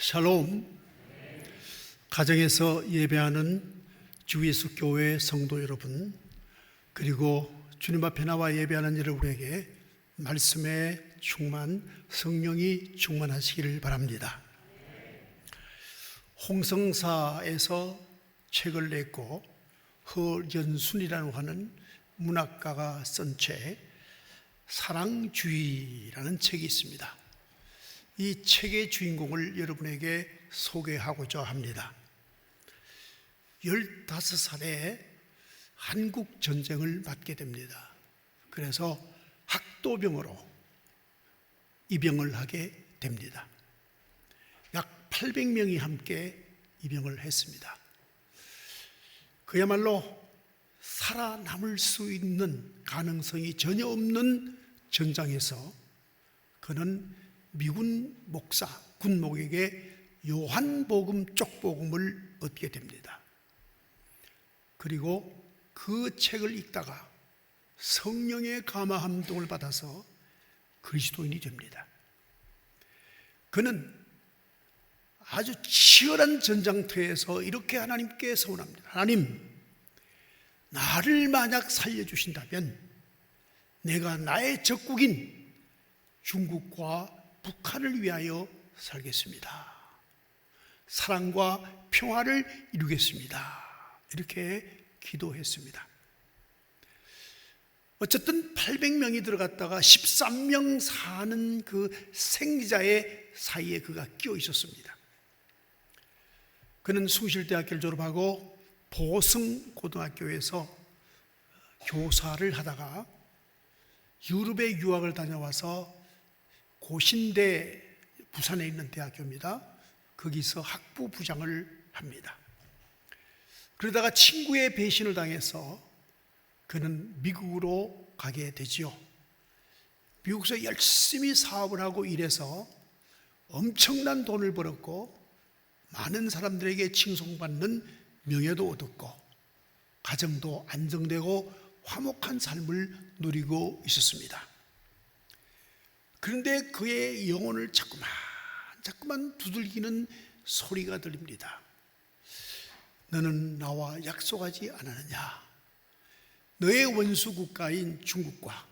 샬롬. 가정에서 예배하는 주 예수 교회 성도 여러분, 그리고 주님 앞에 나와 예배하는 여러분에게 말씀의 충만, 성령이 충만하시기를 바랍니다. 홍성사에서 책을 냈고 허연순이라고 하는 문학가가 쓴 책 사랑주의라는 책이 있습니다. 이 책의 주인공을 여러분에게 소개하고자 합니다. 15살에 한국 전쟁을 맞게 됩니다. 그래서 학도병으로 입영을 하게 됩니다. 약 800명이 함께 입영을 했습니다. 그야말로 살아남을 수 있는 가능성이 전혀 없는 전장에서 그는 미군 목사, 군목에게 요한복음 쪽복음을 얻게 됩니다. 그리고 그 책을 읽다가 성령의 감화 함동을 받아서 그리스도인이 됩니다. 그는 아주 치열한 전장터에서 이렇게 하나님께 서원합니다. 하나님, 나를 만약 살려주신다면 내가 나의 적국인 중국과 북한을 위하여 살겠습니다. 사랑과 평화를 이루겠습니다. 이렇게 기도했습니다. 어쨌든 800명이 들어갔다가 13명 사는 그 생자의 사이에 그가 끼어 있었습니다. 그는 숭실대학교를 졸업하고 보승고등학교에서 교사를 하다가 유럽에 유학을 다녀와서 고신대 부산에 있는 대학교입니다. 거기서 학부 부장을 합니다. 그러다가 친구의 배신을 당해서 그는 미국으로 가게 되지요. 미국에서 열심히 사업을 하고 일해서 엄청난 돈을 벌었고 많은 사람들에게 칭송받는 명예도 얻었고 가정도 안정되고 화목한 삶을 누리고 있었습니다. 그런데 그의 영혼을 자꾸만 자꾸만 두들기는 소리가 들립니다. 너는 나와 약속하지 않았느냐? 너의 원수 국가인 중국과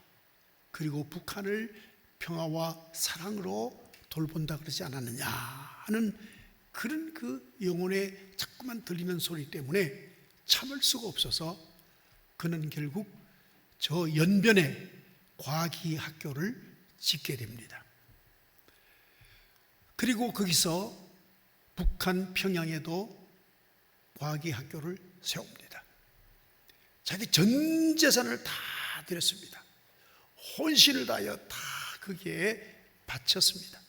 그리고 북한을 평화와 사랑으로 돌본다 그러지 않았느냐 하는 그런 그 영혼에 자꾸만 들리는 소리 때문에 참을 수가 없어서 그는 결국 저 연변에 과기 학교를 짓게 됩니다. 그리고 거기서 북한 평양에도 과기 학교를 세웁니다. 자기 전 재산을 다 드렸습니다. 혼신을 다하여 다 거기에 바쳤습니다.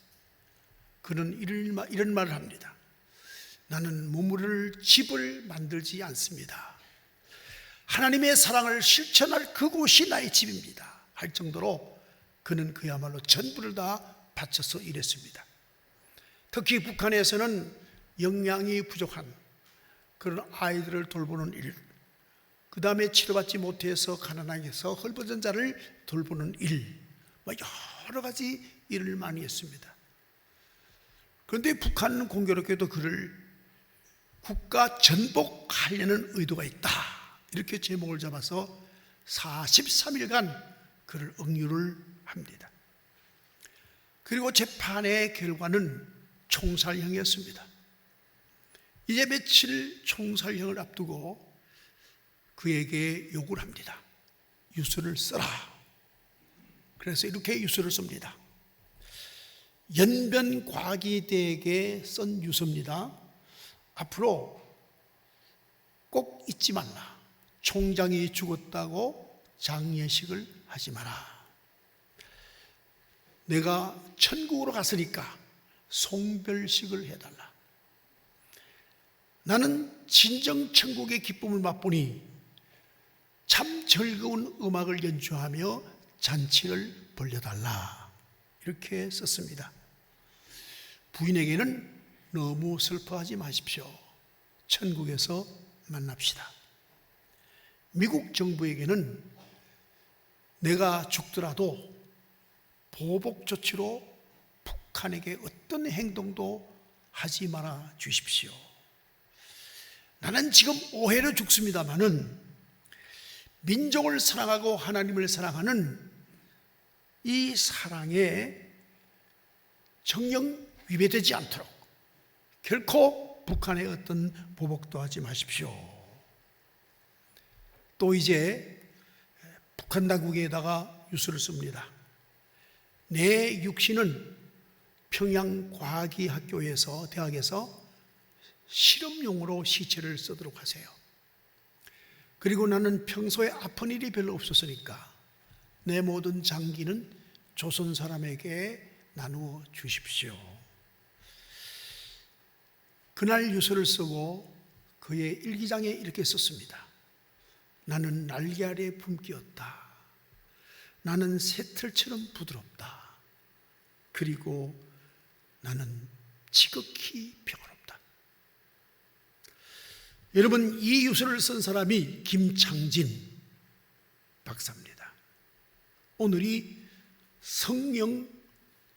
그는 이런 말을 합니다. 나는 머무를 집을 만들지 않습니다. 하나님의 사랑을 실천할 그곳이 나의 집입니다. 할 정도로 그는 그야말로 전부를 다 바쳐서 일했습니다. 특히 북한에서는 영양이 부족한 그런 아이들을 돌보는 일, 그 다음에 치료받지 못해서 가난하게서 헐벗은 자를 돌보는 일, 뭐 여러 가지 일을 많이 했습니다. 그런데 북한은 공교롭게도 그를 국가 전복하려는 의도가 있다. 이렇게 제목을 잡아서 43일간 그를 억류를 합니다. 그리고 재판의 결과는 총살형이었습니다. 이제 며칠 총살형을 앞두고 그에게 욕을 합니다. 유서를 써라. 그래서 이렇게 유서를 씁니다. 연변 과기대에게 쓴 유서입니다. 앞으로 꼭 잊지 말라. 총장이 죽었다고 장례식을 하지 마라. 내가 천국으로 갔으니까 송별식을 해달라. 나는 진정 천국의 기쁨을 맛보니 참 즐거운 음악을 연주하며 잔치를 벌려달라. 이렇게 썼습니다. 부인에게는 너무 슬퍼하지 마십시오. 천국에서 만납시다. 미국 정부에게는 내가 죽더라도 보복 조치로 북한에게 어떤 행동도 하지 말아 주십시오. 나는 지금 오해로 죽습니다마는 민족을 사랑하고 하나님을 사랑하는 이 사랑에 정령 위배되지 않도록 결코 북한의 어떤 보복도 하지 마십시오. 또 이제 북한 당국에다가 뉴스를 씁니다. 내 육신은 평양 과학기 학교에서 대학에서 실험용으로 시체를 쓰도록 하세요. 그리고 나는 평소에 아픈 일이 별로 없었으니까 내 모든 장기는 조선 사람에게 나누어 주십시오. 그날 유서를 쓰고 그의 일기장에 이렇게 썼습니다. 나는 날개 아래 품기였다. 나는 새틀처럼 부드럽다. 그리고 나는 지극히 평화롭다. 여러분, 이 유서를 쓴 사람이 김창진 박사입니다. 오늘이 성령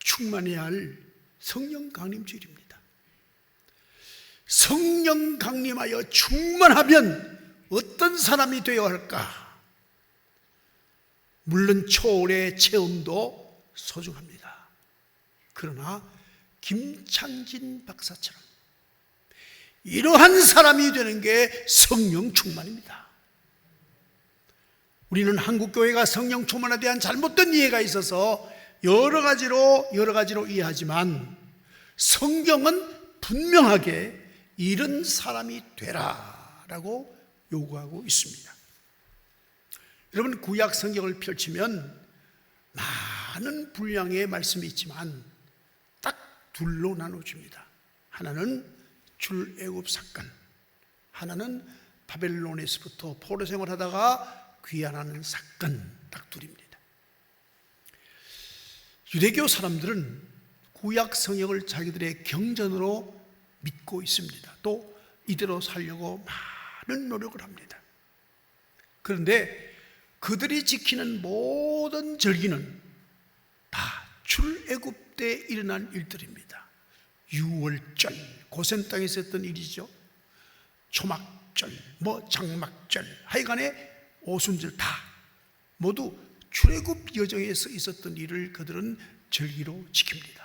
충만해야 할 성령 강림주일입니다. 성령 강림하여 충만하면 어떤 사람이 되어야 할까? 물론 초월의 체험도 소중합니다. 그러나 김창진 박사처럼 이러한 사람이 되는 게 성령 충만입니다. 우리는 한국 교회가 성령 충만에 대한 잘못된 이해가 있어서 여러 가지로 여러 가지로 이해하지만 성경은 분명하게 이런 사람이 되라 라고 요구하고 있습니다. 여러분 구약 성경을 펼치면 많은 분량의 말씀이 있지만 딱 둘로 나눠줍니다. 하나는 출애굽 사건, 하나는 바벨론에서부터 포로 생활하다가 귀환하는 사건 딱 둘입니다. 유대교 사람들은 구약 성경을 자기들의 경전으로 믿고 있습니다. 또 이대로 살려고 많은 노력을 합니다. 그런데 그들이 지키는 모든 절기는 다 출애굽 때 일어난 일들입니다. 유월절 고센 땅에서 했던 일이죠. 초막절, 뭐 장막절, 하여간에 오순절 다 모두 출애굽 여정에서 있었던 일을 그들은 절기로 지킵니다.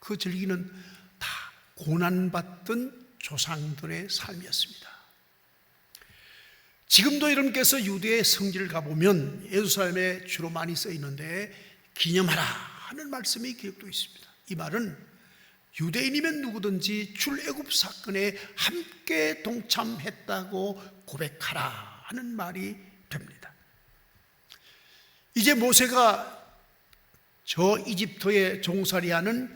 그 절기는 다 고난받던 조상들의 삶이었습니다. 지금도 여러분께서 유대의 성지를 가보면 예루살렘에 주로 많이 써 있는데 기념하라 하는 말씀이 기록되어 있습니다. 이 말은 유대인이면 누구든지 출애굽 사건에 함께 동참했다고 고백하라 하는 말이 됩니다. 이제 모세가 저 이집트에 종살이하는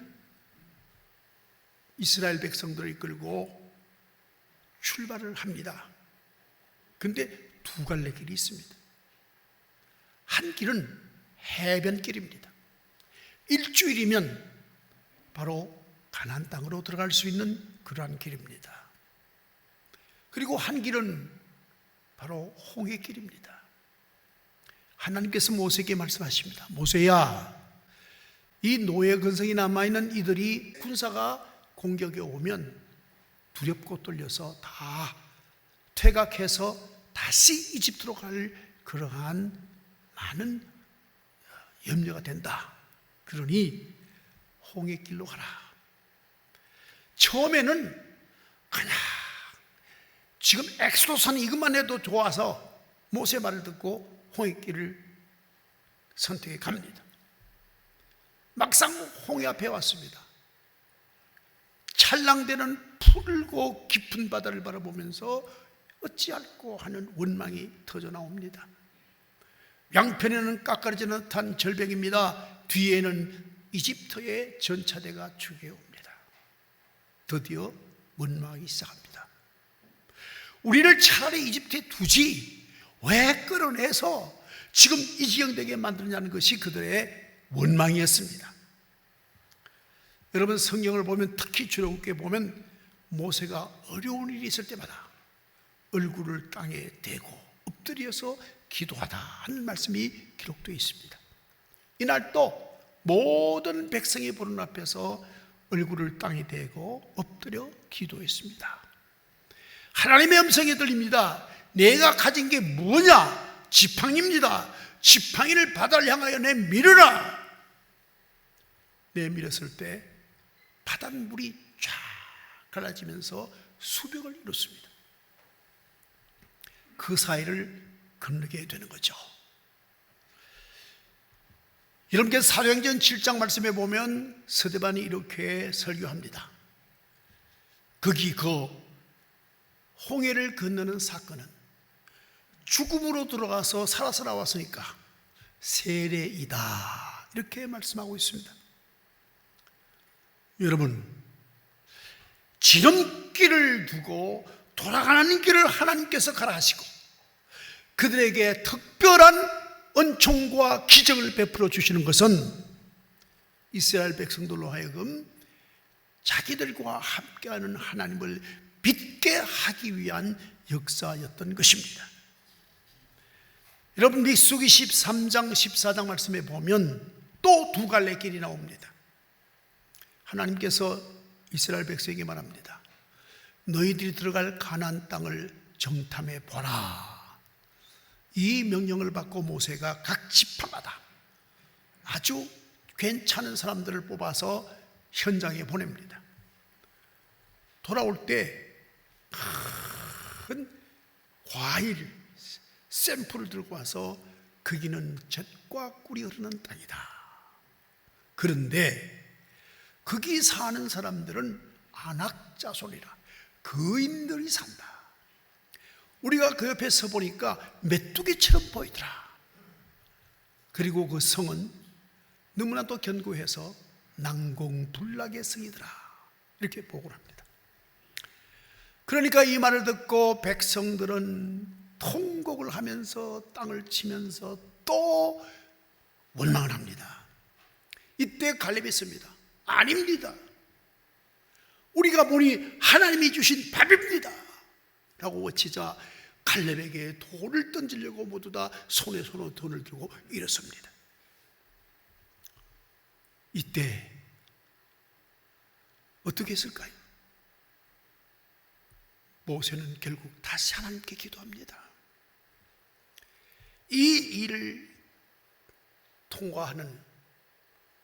이스라엘 백성들을 이끌고 출발을 합니다. 근데 두 갈래 길이 있습니다. 한 길은 해변길입니다. 일주일이면 바로 가나안 땅으로 들어갈 수 있는 그러한 길입니다. 그리고 한 길은 바로 홍해 길입니다. 하나님께서 모세에게 말씀하십니다. 모세야, 이 노예 근성이 남아 있는 이들이 군사가 공격에 오면 두렵고 떨려서 다 퇴각해서 다시 이집트로 갈 그러한 많은 염려가 된다. 그러니 홍해 길로 가라. 처음에는 그냥 지금 엑소도산 이것만 해도 좋아서 모세 말을 듣고 홍해 길을 선택해 갑니다. 막상 홍해 앞에 왔습니다. 찰랑대는 푸르고 깊은 바다를 바라보면서 어찌할꼬 하는 원망이 터져 나옵니다. 양편에는 깎아지는 듯한 절벽입니다. 뒤에는 이집트의 전차대가 추계옵니다. 드디어 원망하기 시작합니다. 우리를 차라리 이집트에 두지 왜 끌어내서 지금 이 지경 되게 만드냐는 것이 그들의 원망이었습니다. 여러분 성경을 보면 특히 출애굽기에 보면 모세가 어려운 일이 있을 때마다 얼굴을 땅에 대고 엎드려서 기도하다 하는 말씀이 기록되어 있습니다. 이날 또 모든 백성이 보는 앞에서 얼굴을 땅에 대고 엎드려 기도했습니다. 하나님의 음성이 들립니다. 내가 가진 게 뭐냐? 지팡이입니다. 지팡이를 바다를 향하여 내밀어라. 내밀었을 때 바닷물이 쫙 갈라지면서 수벽을 이뤘습니다. 그 사이를 건너게 되는 거죠. 여러분께서 사도행전 7장 말씀에 보면 서대반이 이렇게 설교합니다. 거기 그 홍해를 건너는 사건은 죽음으로 들어가서 살아서 나왔으니까 세례이다. 이렇게 말씀하고 있습니다. 여러분, 지름길을 두고 돌아가는 길을 하나님께서 가라 하시고 그들에게 특별한 은총과 기적을 베풀어 주시는 것은 이스라엘 백성들로 하여금 자기들과 함께하는 하나님을 믿게 하기 위한 역사였던 것입니다. 여러분 민수기 13장 14장 말씀에 보면 또 두 갈래 길이 나옵니다. 하나님께서 이스라엘 백성에게 말합니다. 너희들이 들어갈 가나안 땅을 정탐해 보라. 이 명령을 받고 모세가 각 지파마다 아주 괜찮은 사람들을 뽑아서 현장에 보냅니다. 돌아올 때 큰 과일 샘플을 들고 와서 거기는 젖과 꿀이 흐르는 땅이다. 그런데 거기 사는 사람들은 안악자손이라 거인들이 산다. 우리가 그 옆에 서 보니까 메뚜기처럼 보이더라. 그리고 그 성은 너무나 또 견고해서 난공불락의 성이더라. 이렇게 보고를 합니다. 그러니까 이 말을 듣고 백성들은 통곡을 하면서 땅을 치면서 또 원망을 합니다. 이때 갈렙이 씁니다. 아닙니다. 우리가 보니 하나님이 주신 밥입니다. 라고 외치자 갈렙에게 돌을 던지려고 모두 다 손에 손으로 돈을 들고 일었습니다. 이때 어떻게 했을까요? 모세는 결국 다시 하나님께 기도합니다. 이 일을 통과하는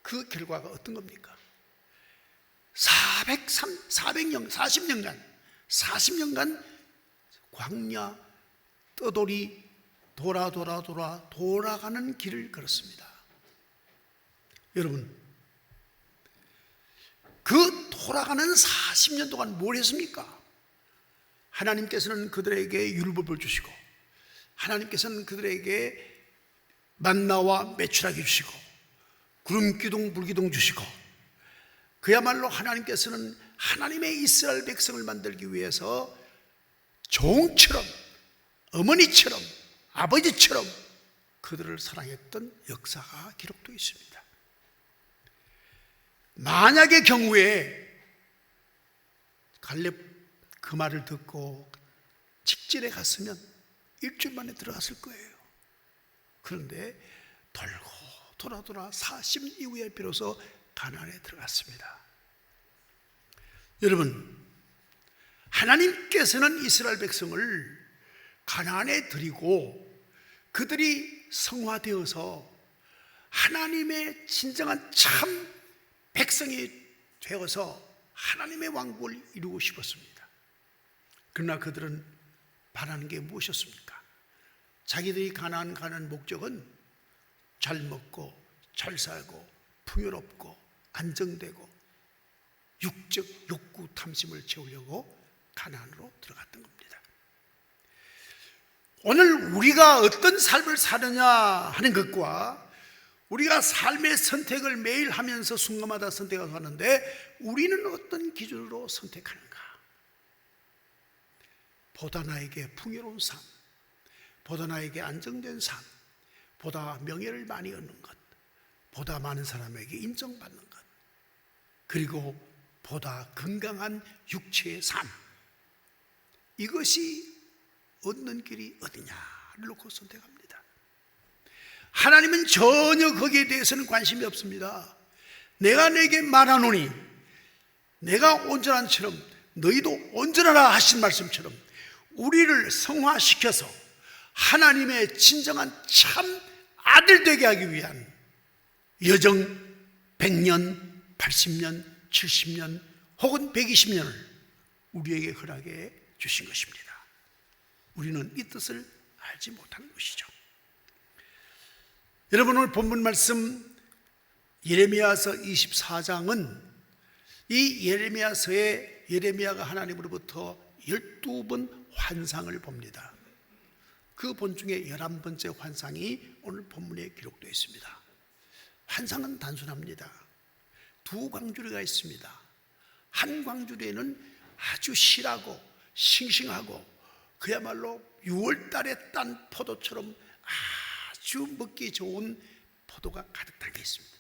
그 결과가 어떤 겁니까? 403, 400년, 40년간, 40년간 광야 떠돌이 돌아 돌아 돌아 돌아가는 길을 걸었습니다. 여러분, 그 돌아가는 40년 동안 뭘 했습니까? 하나님께서는 그들에게 율법을 주시고 하나님께서는 그들에게 만나와 매출하게 주시고 구름 기둥 불 기둥 주시고 그야말로 하나님께서는 하나님의 이스라엘 백성을 만들기 위해서 종처럼 어머니처럼 아버지처럼 그들을 사랑했던 역사가 기록되어 있습니다. 만약의 경우에 갈렙 그 말을 듣고 직진에 갔으면 일주일 만에 들어갔을 거예요. 그런데 돌고 돌아 돌아 40 이후에 비로소 가나안에 들어갔습니다. 여러분, 하나님께서는 이스라엘 백성을 가나안에 드리고 그들이 성화되어서 하나님의 진정한 참 백성이 되어서 하나님의 왕국을 이루고 싶었습니다. 그러나 그들은 바라는 게 무엇이었습니까? 자기들이 가난 가는 목적은 잘 먹고 잘 살고 풍요롭고 안정되고 육적 욕구 탐심을 채우려고 가난으로 들어갔던 겁니다. 오늘 우리가 어떤 삶을 사느냐 하는 것과 우리가 삶의 선택을 매일 하면서 순간마다 선택을 하는데 우리는 어떤 기준으로 선택하는가? 보다 나에게 풍요로운 삶, 보다 나에게 안정된 삶, 보다 명예를 많이 얻는 것, 보다 많은 사람에게 인정받는 것, 그리고 보다 건강한 육체의 삶. 이것이 얻는 길이 어디냐를 놓고 선택합니다. 하나님은 전혀 거기에 대해서는 관심이 없습니다. 내가 내게 말하노니 내가 온전한처럼 너희도 온전하라 하신 말씀처럼 우리를 성화시켜서 하나님의 진정한 참 아들 되게 하기 위한 여정 100년, 80년, 70년 혹은 120년을 우리에게 허락해 주신 것입니다. 우리는 이 뜻을 알지 못하는 것이죠. 여러분 오늘 본문 말씀 예레미야서 24장은 이 예레미야서에 예레미야가 하나님으로부터 12번 환상을 봅니다. 그 본 중에 11번째 환상이 오늘 본문에 기록되어 있습니다. 환상은 단순합니다. 두 광주리가 있습니다. 한 광주리에는 아주 실하고 싱싱하고 그야말로 6월 달에 딴 포도처럼 아주 먹기 좋은 포도가 가득 담겨 있습니다.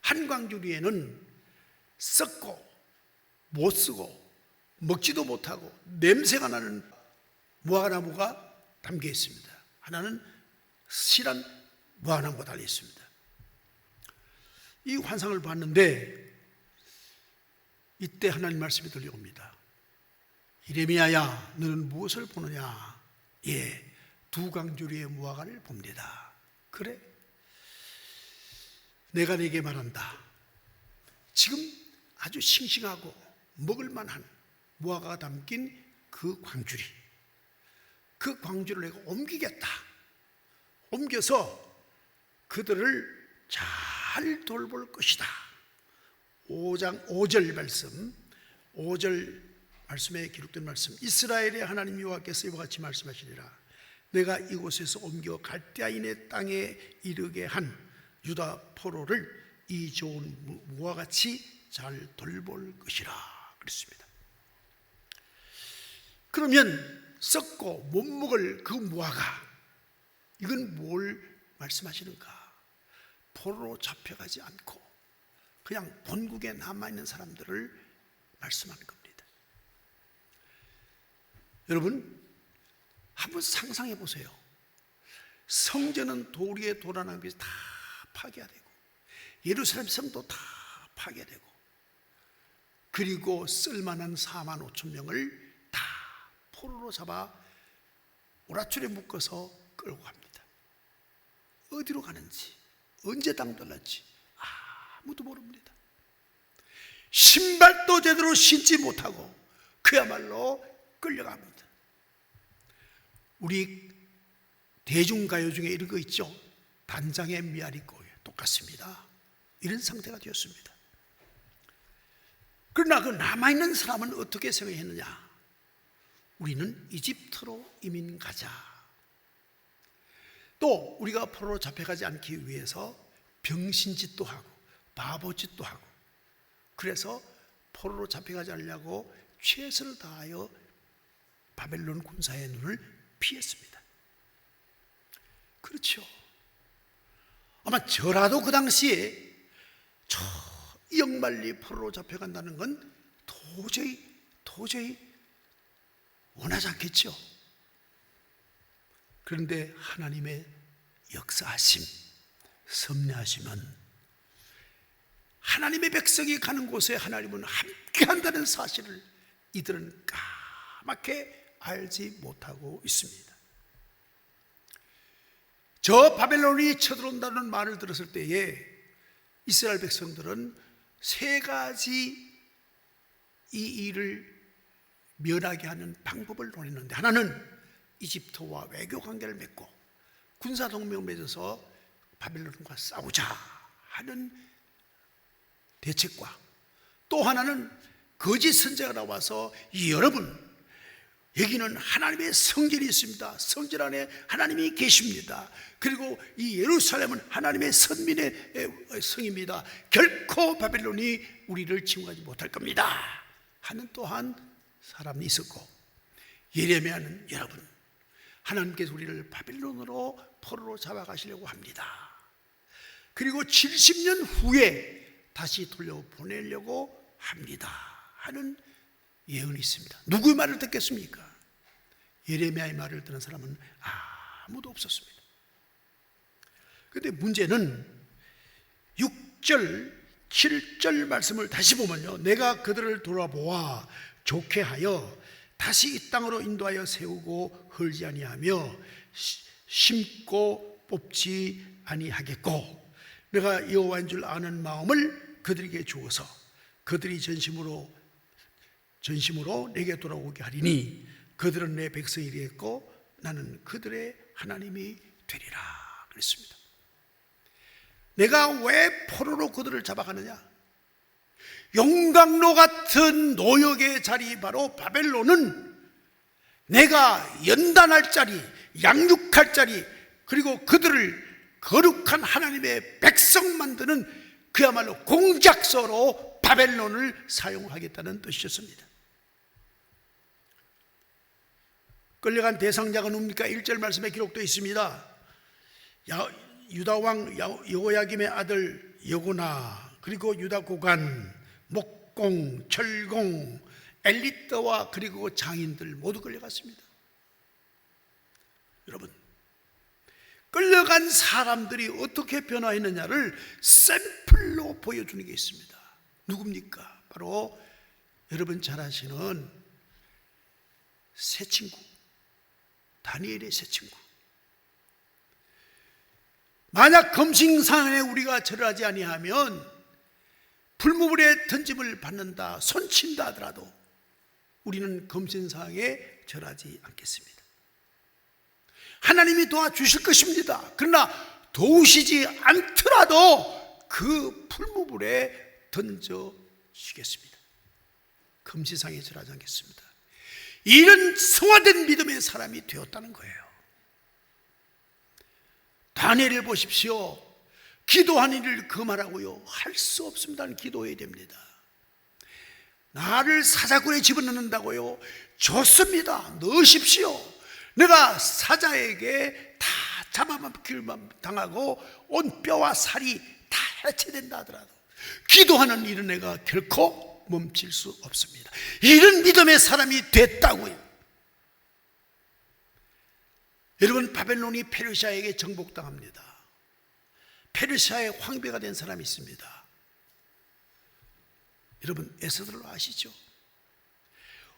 한 광주리에는 썩고 못 쓰고 먹지도 못하고 냄새가 나는 무화과나무가 담겨 있습니다. 하나는 실한 무화과나무가 달려 있습니다. 이 환상을 봤는데 이때 하나님 말씀이 들려옵니다. 이레미야야 너는 무엇을 보느냐? 예, 두 강주리의 무화과를 봅니다. 그래? 내가 네게 말한다. 지금 아주 싱싱하고 먹을 만한 무화과가 담긴 그 광주리. 그 광주를 내가 옮기겠다. 옮겨서 그들을 잘 돌볼 것이다. 5장 5절 말씀 5절 말씀에 기록된 말씀 이스라엘의 하나님 여호와께서 이와 같이 말씀하시리라 내가 이곳에서 옮겨 갈대아인의 땅에 이르게 한 유다 포로를 이 좋은 무와 같이 잘 돌볼 것이라 그랬습니다. 그러면 썩고 못 먹을 그 무화과 이건 뭘 말씀하시는가? 포로로 잡혀가지 않고 그냥 본국에 남아있는 사람들을 말씀하는 겁니다. 여러분, 한번 상상해 보세요. 성전은 도리에 것이 다 파괴되고, 예루살렘 성도 다 파괴되고, 그리고 쓸만한 4만 5천 명을 다 포로로 잡아 오라줄에 묶어서 끌고 갑니다. 어디로 가는지, 언제 당돌날지 아무도 모릅니다. 신발도 제대로 신지 못하고 그야말로 끌려갑니다. 우리 대중가요 중에 이런 거 있죠. 단장의 미아리 꼬에 똑같습니다. 이런 상태가 되었습니다. 그러나 그 남아있는 사람은 어떻게 생각했느냐? 우리는 이집트로 이민 가자. 또 우리가 포로로 잡혀가지 않기 위해서 병신짓도 하고 바보짓도 하고 그래서 포로로 잡혀가지 않으려고 최선을 다하여 바벨론 군사의 눈을 피했습니다. 그렇죠. 아마 저라도 그 당시에 저 영말리 포로로 잡혀간다는 건 도저히 도저히 원하지 않겠죠. 그런데 하나님의 역사하심, 섭리하심은 하나님의 백성이 가는 곳에 하나님은 함께 한다는 사실을 이들은 까맣게 알지 못하고 있습니다. 저 바벨론이 쳐들어온다는 말을 들었을 때에 이스라엘 백성들은 세 가지 이 일을 면하게 하는 방법을 논했는데 하나는 이집트와 외교 관계를 맺고 군사 동맹을 맺어서 바벨론과 싸우자 하는 대책과 또 하나는 거짓 선자가 나와서 여러분 여기는 하나님의 성전이 있습니다. 성전 안에 하나님이 계십니다. 그리고 이 예루살렘은 하나님의 선민의 성입니다. 결코 바벨론이 우리를 침공하지 못할 겁니다. 하는 또한 사람이 있었고 예레미야는 여러분 하나님께서 우리를 바벨론으로 포로로 잡아가시려고 합니다. 그리고 70년 후에 다시 돌려보내려고 합니다. 하는 예언이 있습니다. 누구의 말을 듣겠습니까? 예레미야의 말을 듣는 사람은 아무도 없었습니다. 그런데 문제는 6절, 7절 말씀을 다시 보면요. 내가 그들을 돌아보아 좋게 하여 다시 이 땅으로 인도하여 세우고 헐지 아니하며 시- 심고 뽑지 아니하겠고 내가 여호와인 줄 아는 마음을 그들에게 주어서 그들이 전심으로 전심으로 내게 돌아오게 하리니 그들은 내 백성이 되겠고 나는 그들의 하나님이 되리라 그랬습니다. 내가 왜 포로로 그들을 잡아가느냐? 용광로 같은 노역의 자리 바로 바벨론은 내가 연단할 자리, 양육할 자리, 그리고 그들을 거룩한 하나님의 백성 만드는 그야말로 공작소로 바벨론을 사용하겠다는 뜻이었습니다. 끌려간 대상자가 누굽니까? 1절 말씀에 기록되어 있습니다. 야- 유다 왕 야- 여호야김의 아들 여고나 그리고 유다 고관 목공 철공 엘리트와 그리고 장인들 모두 끌려갔습니다. 여러분 끌려간 사람들이 어떻게 변화했느냐를 샘플로 보여주는 게 있습니다. 누굽니까? 바로 여러분 잘 아시는 새 친구 다니엘의 새 친구. 만약 검싱상에 우리가 절하지 아니하면 불무불의 던짐을 받는다 손친다 하더라도 우리는 검신상에 절하지 않겠습니다. 하나님이 도와주실 것입니다. 그러나 도우시지 않더라도 그 풀무불에 던져주겠습니다. 금시상에 절하지 않겠습니다 이런 성화된 믿음의 사람이 되었다는 거예요 다니엘을 보십시오. 기도하는 일을 그만하고요. 할 수 없습니다. 기도해야 됩니다. 나를 사자굴에 집어넣는다고요. 좋습니다. 넣으십시오. 내가 사자에게 다 잡아먹기만 당하고 온 뼈와 살이 다 해체된다 하더라도 기도하는 일은 내가 결코 멈출 수 없습니다. 이런 믿음의 사람이 됐다고요. 여러분 바벨론이 페르시아에게 정복당합니다. 페르시아의 황배가 된 사람이 있습니다. 여러분 에스더를 아시죠?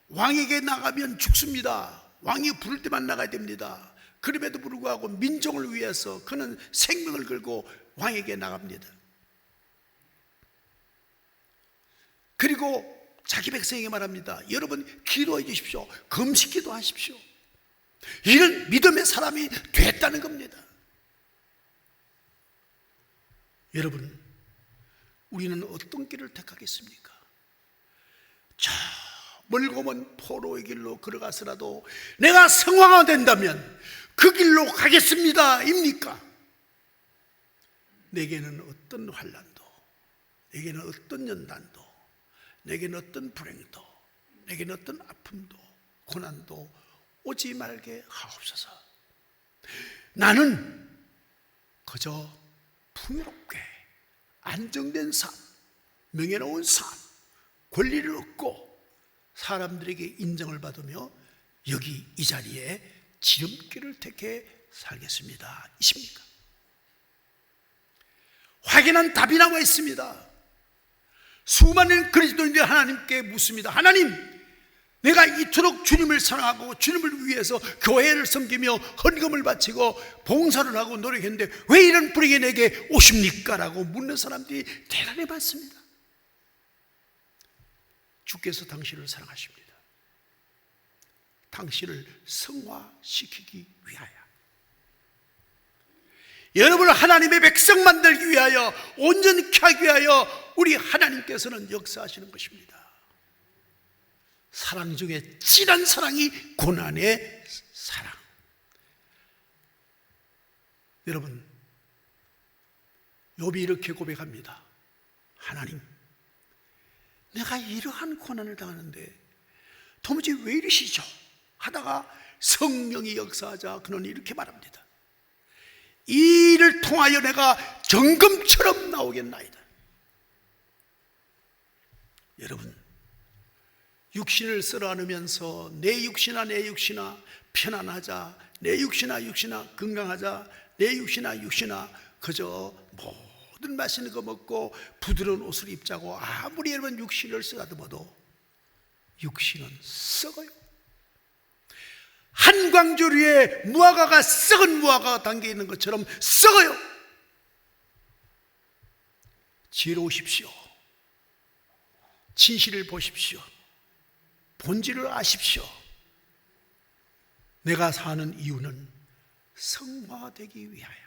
왕에게 나가면 죽습니다. 왕이 부를 때만 나가야 됩니다. 그럼에도 불구하고 민족을 위해서 그는 생명을 걸고 왕에게 나갑니다. 그리고 자기 백성에게 말합니다. 여러분 기도해 주십시오. 금식 기도하십시오. 이런 믿음의 사람이 됐다는 겁니다. 여러분, 우리는 어떤 길을 택하겠습니까? 저 멀고 먼 포로의 길로 걸어가서라도 내가 성화가 된다면 그 길로 가겠습니다. 입니까? 내게는 어떤 환란도, 내게는 어떤 연단도, 내게는 어떤 불행도, 내게는 어떤 아픔도, 고난도 오지 말게 하옵소서. 나는 그저 풍요롭게 안정된 삶, 명예로운 삶, 권리를 얻고 사람들에게 인정을 받으며 여기 이 자리에 지름길을 택해 살겠습니다. 이십니까? 확연한 답이 나와 있습니다. 수많은 그리스도인들이 하나님께 묻습니다. 하나님, 내가 이토록 주님을 사랑하고 주님을 위해서 교회를 섬기며 헌금을 바치고 봉사를 하고 노력했는데 왜 이런 불행이 내게 오십니까? 라고 묻는 사람들이 대단히 많습니다. 주께서 당신을 사랑하십니다. 당신을 성화시키기 위하여. 여러분을 하나님의 백성 만들기 위하여 온전케 하기 위하여 우리 하나님께서는 역사하시는 것입니다. 사랑 중에 진한 사랑이 고난의 사랑. 여러분, 욥이 이렇게 고백합니다. 하나님, 내가 이러한 고난을 당하는데 도무지 왜 이러시죠? 하다가 성령이 역사하자 그는 이렇게 말합니다. 이 일을 통하여 내가 정금처럼 나오겠나이다. 여러분, 육신을 쓸어 안으면서 내 육신아 내 육신아 편안하자 내 육신아 육신아 건강하자 내 육신아 육신아 그저 모든 맛있는 거 먹고 부드러운 옷을 입자고 아무리 여러분 육신을 쓰다듬어도 육신은 썩어요. 한광조리에 무화과가 썩은 무화과가 담겨 있는 것처럼 썩어요. 지혜로우십시오. 진실을 보십시오. 본질을 아십시오. 내가 사는 이유는 성화되기 위하여.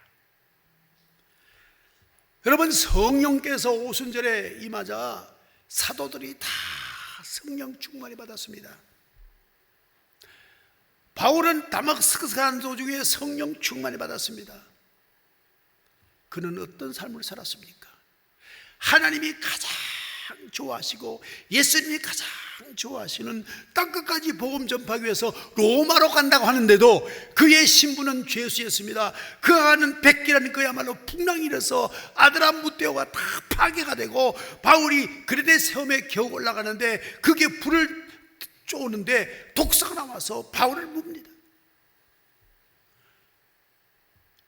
여러분 성령께서 오순절에 임하자 사도들이 다 성령 충만히 받았습니다. 바울은 다마스커스 가는 도중에 성령 충만히 받았습니다. 그는 어떤 삶을 살았습니까? 하나님이 가장 좋아하시고 예수님이 가장 좋아하시는 땅끝까지 복음 전파하기 위해서 로마로 간다고 하는데도 그의 신부는 죄수였습니다. 그 아는 백기라는 그야말로 풍랑이 일어서 아드라 무대오가 다 파괴가 되고 바울이 그레데 섬에 겨우 올라가는데 그게 불을 쪼는데 독사가 나와서 바울을 묵니다.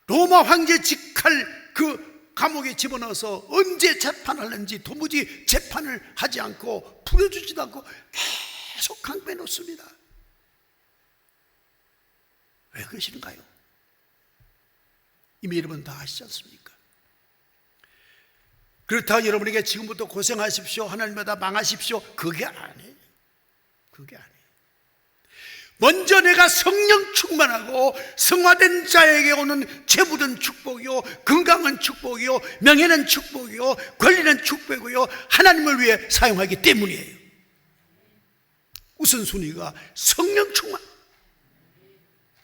로마 황제 직할 그 감옥에 집어넣어서 언제 재판하는지 도무지 재판을 하지 않고 풀어주지도 않고 계속 강빼 놓습니다. 왜 그러시는가요? 이미 여러분 다 아시지 않습니까? 그렇다고 여러분에게 지금부터 고생하십시오. 하나님마다 망하십시오. 그게 아니에요. 그게 아니에요. 먼저 내가 성령 충만하고 성화된 자에게 오는 재부는 축복이요 건강은 축복이요 명예는 축복이요 권리는 축복이요 하나님을 위해 사용하기 때문이에요. 우선순위가 성령 충만.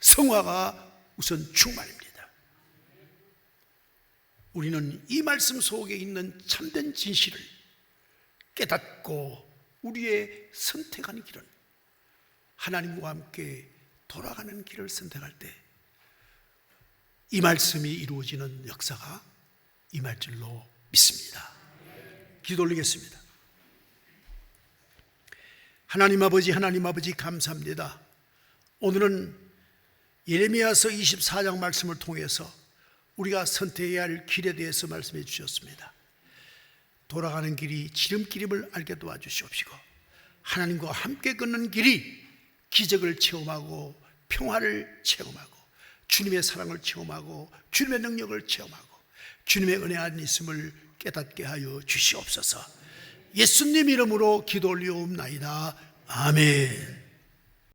성화가 우선 충만입니다. 우리는 이 말씀 속에 있는 참된 진실을 깨닫고 우리의 선택하는 길은 하나님과 함께 돌아가는 길을 선택할 때 이 말씀이 이루어지는 역사가 임할 줄로 믿습니다. 기도 올리겠습니다. 하나님 아버지, 하나님 아버지 감사합니다. 오늘은 예레미야서 24장 말씀을 통해서 우리가 선택해야 할 길에 대해서 말씀해 주셨습니다. 돌아가는 길이 지름길임을 알게 도와주시옵시고 하나님과 함께 걷는 길이 기적을 체험하고 평화를 체험하고 주님의 사랑을 체험하고 주님의 능력을 체험하고 주님의 은혜 안에 있음을 깨닫게 하여 주시옵소서. 예수님 이름으로 기도 올리옵나이다. 아멘.